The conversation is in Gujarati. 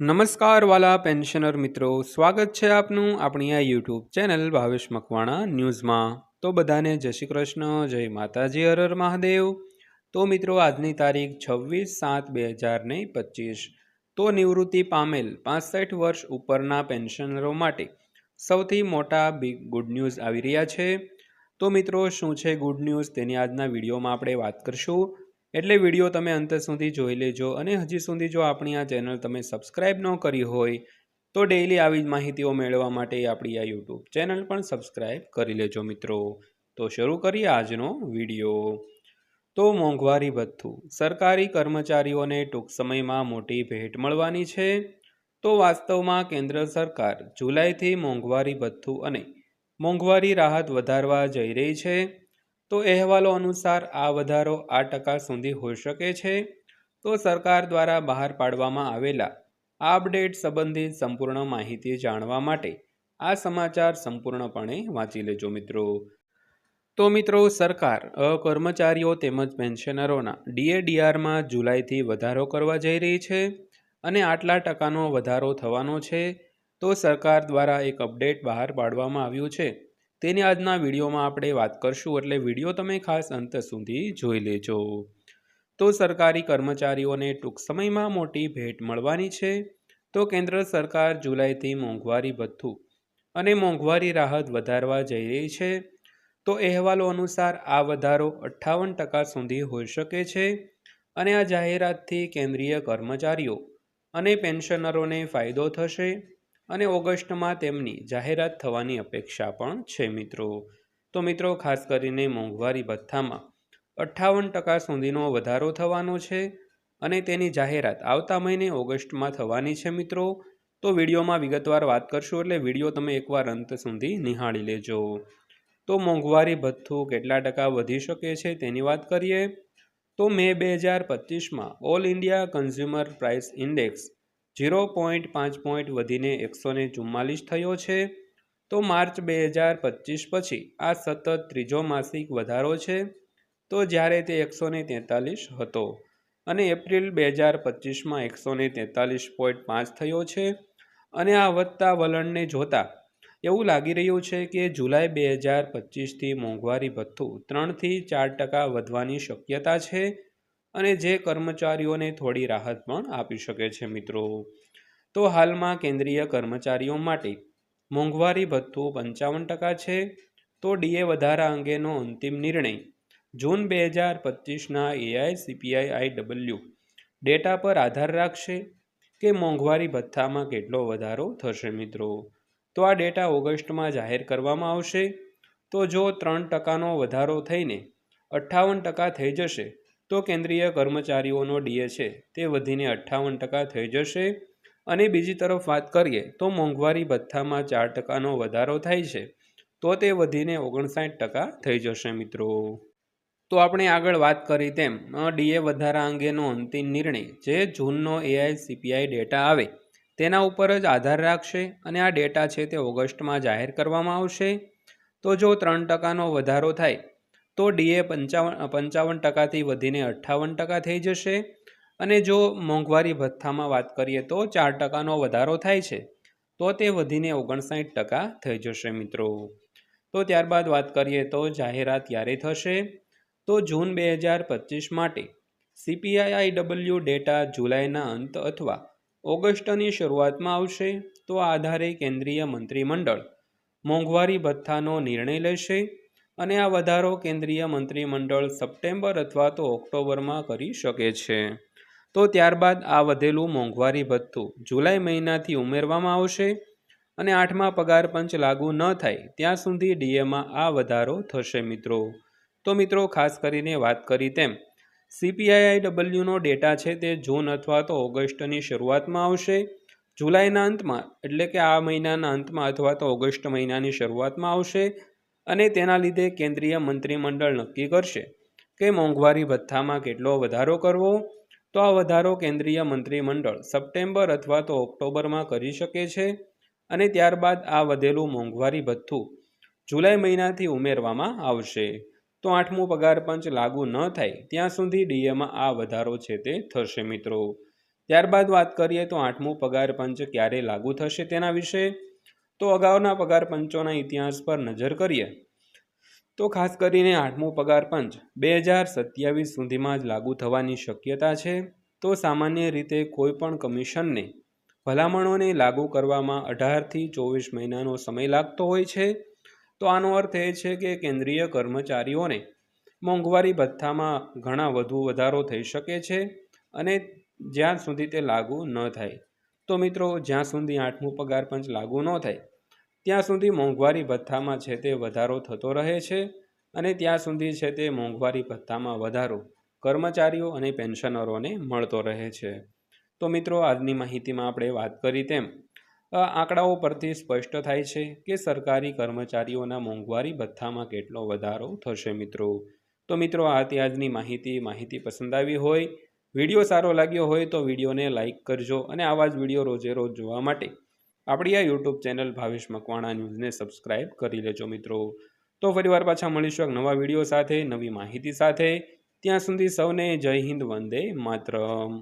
નમસ્કાર વાલા પેન્શનર મિત્રો, સ્વાગત છે આપનું આપણી આ યુટ્યુબ ચેનલ ભાવેશ મકવાણા ન્યૂઝમાં. તો બધાને જય શ્રી કૃષ્ણ, જય માતાજી હરર મહાદેવ. તો મિત્રો, આજની તારીખ છવ્વીસ સાત બે હજાર ને પચીસ. તો નિવૃત્તિ પામેલ પાસઠ વર્ષ ઉપરના પેન્શનરો માટે સૌથી મોટા બિગ ગુડ ન્યૂઝ આવી રહ્યા છે. તો મિત્રો, શું છે ગુડ ન્યૂઝ તેની આજના વિડીયોમાં આપણે વાત કરશું. એટલે વીડિયો તમે અંત સુધી જોઈ લેજો અને હજી સુધી જો આપણી આ ચેનલ તમે સબસ્ક્રાઈબ ન કરી હોય, તો ડેઈલી આવી જ માહિતીઓ મેળવવા માટે આપણી આ યુટ્યુબ ચેનલ પણ સબસ્ક્રાઈબ કરી લેજો મિત્રો. તો શરૂ કરીએ આજનો વીડિયો. તો મોંઘવારી ભથ્થું. સરકારી કર્મચારીઓને ટૂંક સમયમાં મોટી ભેટ મળવાની છે. તો વાસ્તવમાં કેન્દ્ર સરકાર જુલાઈથી મોંઘવારી ભથ્થું અને મોંઘવારી રાહત વધારવા જઈ રહી છે. તો અહેવાલો અનુસાર આ વધારો આ ટકા સુધી હોઈ શકે છે. તો સરકાર દ્વારા બહાર પાડવામાં આવેલા આ અપડેટ સંબંધિત સંપૂર્ણ માહિતી જાણવા માટે આ સમાચાર સંપૂર્ણપણે વાંચી લેજો મિત્રો. તો મિત્રો, સરકાર કર્મચારીઓ તેમજ પેન્શનરોના ડીએડીઆરમાં જુલાઈથી વધારો કરવા જઈ રહી છે અને આટલા ટકાનો વધારો થવાનો છે. તો સરકાર દ્વારા એક અપડેટ બહાર પાડવામાં આવ્યું છે. તેની આજના વિડીયોમાં આપણે વાત કરશું, એટલે વીડિયો તમે ખાસ અંત સુધી જોઈ લેજો. તો સરકારી કર્મચારીઓને ટૂંક સમયમાં મોટી ભેટ મળવાની છે. તો કેન્દ્ર સરકાર જુલાઈથી મોંઘવારી ભથ્થું અને મોંઘવારી રાહત વધારવા જઈ રહી છે. તો અહેવાલો અનુસાર આ વધારો અઠ્ઠાવન ટકા સુધી હોઈ શકે છે અને આ જાહેરાતથી કેન્દ્રીય કર્મચારીઓ અને પેન્શનરોને ફાયદો થશે. અને ઓગસ્ટમાં તેમની જાહેરાત થવાની અપેક્ષા પણ છે મિત્રો. તો મિત્રો, ખાસ કરીને મોંઘવારી ભથ્થામાં અઠ્ઠાવન ટકા સુધીનો વધારો થવાનો છે અને તેની જાહેરાત આવતા મહિને ઓગસ્ટમાં થવાની છે મિત્રો. તો વિડીયોમાં વિગતવાર વાત કરશું એટલે વીડિયો તમે એકવાર અંત સુધી નિહાળી લેજો. તો મોંઘવારી ભથ્થું કેટલા ટકા વધી શકે છે તેની વાત કરીએ. તો મે બે હજાર પચીસમાં all India consumer price index zero point પાંચ પોઈન્ટ વધીને એકસો ને ચુમ્માલીસ થયો છે. તો માર્ચ બે હજાર પચીસ પછી આ સતત ત્રીજો માસિક વધારો છે. તો જ્યારે તે એકસો ને તેતાલીસ હતો અને એપ્રિલ બે હજાર પચીસમાં એકસો ને તેતાલીસ પોઈન્ટ પાંચ થયો છે. અને આ વધતા વલણને જોતા એવું લાગી રહ્યું છે કે જુલાઈ બે હજાર પચીસથી મોંઘવારી ભથ્થું ત્રણથી ચાર ટકા વધવાની શક્યતા છે. અને જે કર્મચારીઓને થોડી રાહત પણ આપી શકે છે, મિત્રો. તો હાલમાં કેન્દ્રીય કર્મચારીઓ માટે મોંઘવારી ભથ્થું પંચાવન ટકા છે. તો ડીએ વધારા અંગેનો અંતિમ નિર્ણય. જૂન બે હજાર પચીસના AI, CPI, I W data પર આધાર રાખશે કે મોંઘવારી ભથ્થામાં કેટલો વધારો થશે, મિત્રો. તો આ ડેટા ઓગસ્ટમાં જાહેર કરવામાં આવશે. તો જો ત્રણ ટકાનો વધારો થઈને અઠ્ઠાવન ટકા થઈ જશે તો કેન્દ્રીય કર્મચારીઓનો ડીએ છે, તે વધીને અઠ્ઠાવન ટકા થઈ જશે. અને બીજી તરફ વાત કરીએ, તો મોંઘવારી ભથ્થામાં ચાર ટકાનો વધારો થાય છે, તો તે વધીને ઓગણસાઠ ટકા થઈ જશે મિત્રો. તો આપણે આગળ વાત કરી તેમ ડીએ વધારા અંગેનો અંતિમ નિર્ણય જે જૂનનો એઆઈ સીપીઆઈ ડેટા આવે, તેના ઉપર જ આધાર રાખશે અને આ ડેટા છે તે ઓગસ્ટમાં જાહેર કરવામાં આવશે. તો જો ત્રણ ટકાનો વધારો થાય તો ડીએ પંચાવન પંચાવન ટકાથી વધીને અઠ્ઠાવન ટકા થઈ જશે. અને જો મોંઘવારી ભથ્થામાં વાત કરીએ તો ચાર ટકાનો વધારો થાય છે. તો તે વધીને ઓગણસાઠ ટકા થઈ જશે મિત્રો. તો ત્યારબાદ વાત કરીએ તો જાહેરાત ક્યારે થશે? તો જૂન બે હજાર પચીસ માટે સીપીઆઈ ડબલ્યુ ડેટા જુલાઈના અંત અથવા ઓગસ્ટની શરૂઆતમાં આવશે. તો આધારે કેન્દ્રીય મંત્રીમંડળ મોંઘવારી ભથ્થાનો નિર્ણય લેશે. અને આ વધારો કેન્દ્રીય મંત્રીમંડળ સપ્ટેમ્બર અથવા તો ઓક્ટોબરમાં કરી શકે છે. તો ત્યારબાદ આ વધેલું મોંઘવારી ભથ્થું જુલાઈ મહિનાથી ઉમેરવામાં આવશે અને આઠમા પગાર પંચ લાગુ ન થાય ત્યાં સુધી ડીએમાં આ વધારો થશે મિત્રો. તો મિત્રો, ખાસ કરીને વાત કરી તેમ સીપીઆઈઆઈ ડબલ્યુનો ડેટા છે તે જૂન અથવા તો ઓગસ્ટની શરૂઆતમાં આવશે. જુલાઈના અંતમાં, એટલે કે આ મહિનાના અંતમાં અથવા તો ઓગસ્ટ મહિનાની શરૂઆતમાં આવશે. અને તેના લીધે કેન્દ્રીય મંત્રીમંડળ નક્કી કરશે કે મોંઘવારી ભથ્થામાં કેટલો વધારો કરવો? તો આ વધારો કેન્દ્રીય મંત્રીમંડળ સપ્ટેમ્બર અથવા તો ઓક્ટોબરમાં કરી શકે છે અને ત્યારબાદ આ વધેલું મોંઘવારી ભથ્થું જુલાઈ મહિનાથી ઉમેરવામાં આવશે. તો આઠમું પગાર પંચ લાગુ ન થાય ત્યાં સુધી ડીએમાં આ વધારો છે તે થશે મિત્રો. ત્યારબાદ વાત કરીએ તો આઠમું પગાર પંચ ક્યારે લાગુ થશે તેના વિશે? તો અગાઉના પગાર પંચોના ઇતિહાસ પર નજર કરીએ. તો ખાસ કરીને આઠમું પગાર પંચ, બે હજાર સત્યાવીસ સુધીમાં જ લાગુ થવાની શક્યતા છે. તો સામાન્ય રીતે કોઈ પણ કમિશનને ભલામણોને લાગુ કરવામાં અઢારથી ચોવીસ મહિનાનો સમય લાગતો હોય છે. તો આનો અર્થ એ છે કે કેન્દ્રીય કર્મચારીઓને મોંઘવારી ભથ્થામાં ઘણા વધુ વધારો થઈ શકે છે અને જ્યાં સુધી તે લાગુ ન થાય. તો મિત્રો, જ્યાં સુધી આઠમું પગાર પંચ લાગુ ન થાય, ત્યાં સુધી મોંઘવારી ભથ્થામાં છે તે વધારો થતો રહે છે અને ત્યાં સુધી છે તે મોંઘવારી ભથ્થામાં વધારો કર્મચારીઓ અને પેન્શનરોને મળતો રહે છે. તો મિત્રો, આજની માહિતીમાં આપણે વાત કરી તેમ આંકડાઓ પરથી સ્પષ્ટ થાય છે કે સરકારી કર્મચારીઓના મોંઘવારી ભથ્થામાં કેટલો વધારો થશે મિત્રો. તો મિત્રો, આ તે આજની માહિતી. માહિતી પસંદ આવી હોય વીડિયો સારો લાગ્યો હોય તો વિડીયોને લાઇક કરજો અને આવા જ વીડિયો રોજે રોજ જોવા માટે આપણી આ યુટ્યુબ ચેનલ ભાવેશ મકવાણા ન્યૂઝને સબસ્ક્રાઇબ કરી લેજો મિત્રો. તો ફરીવાર પાછા મળીશું એક નવા વીડિયો સાથે, નવી માહિતી સાથે. ત્યાં સુધી સૌને જય હિન્દ, વંદે માતરમ.